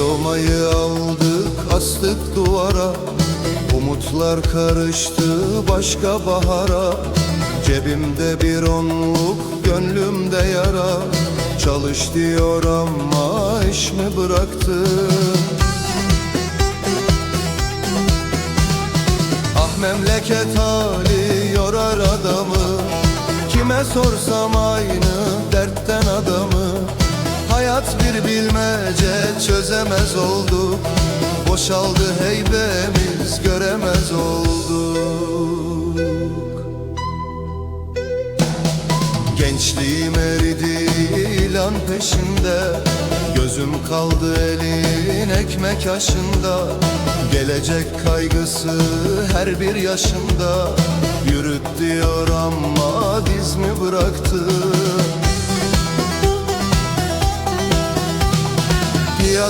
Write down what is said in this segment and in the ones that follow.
Diplomayı aldık astık duvara. Umutlar karıştı başka bahara. Cebimde bir onluk gönlümde yara. Çalış diyor ama iş mi bıraktı? Ah memleket hali yorar adamı. Kime sorsam aynı dertten adamı Hayat bir bilmece çözemez olduk Boşaldı heybemiz göremez olduk. Gençliğim eridi ilan peşinde. Gözüm kaldı elin ekmek aşında. Gelecek kaygısı her bir yaşımda. Yürüt diyor ama diz mi bıraktı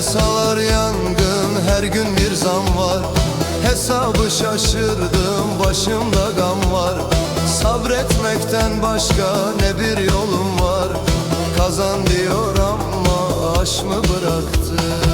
Piyasalar yangın her gün bir zam var. Hesabı şaşırdım başımda gam var. Sabretmekten başka ne bir yolum var? Kazan diyor ama aş mı bıraktı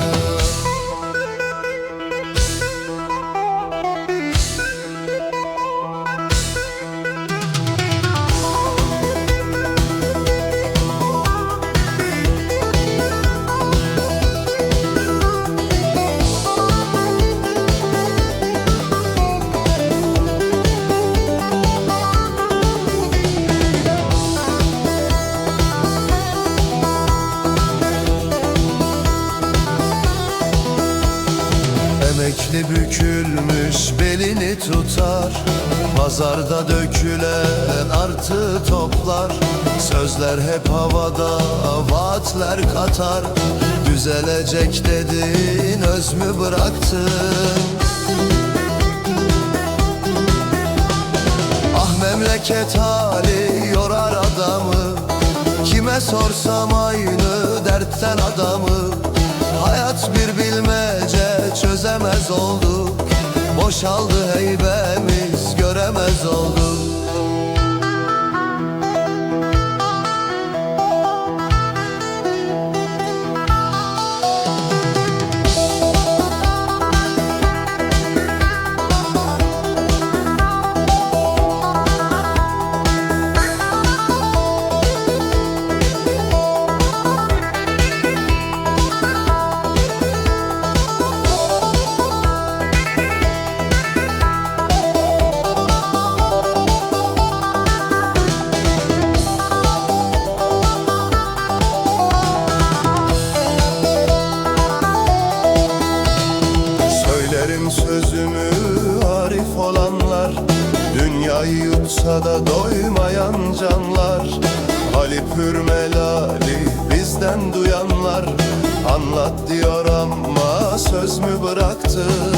Pazarda dökülen artı toplar Sözler hep havada vaatler katar. Düzelecek dedin öz mü bıraktın Ah memleket hali yorar adamı. Kime sorsam aynı dertten adamı. Hayat bir bilmece çözemez olduk. Boşaldı heybemiz göremez olduk Söylerim sözümü arif olanlar Dünyayı yutsa da doymayan canlar. Ali Pürmelali bizden duyanlar Anlat diyor ama söz mü bıraktın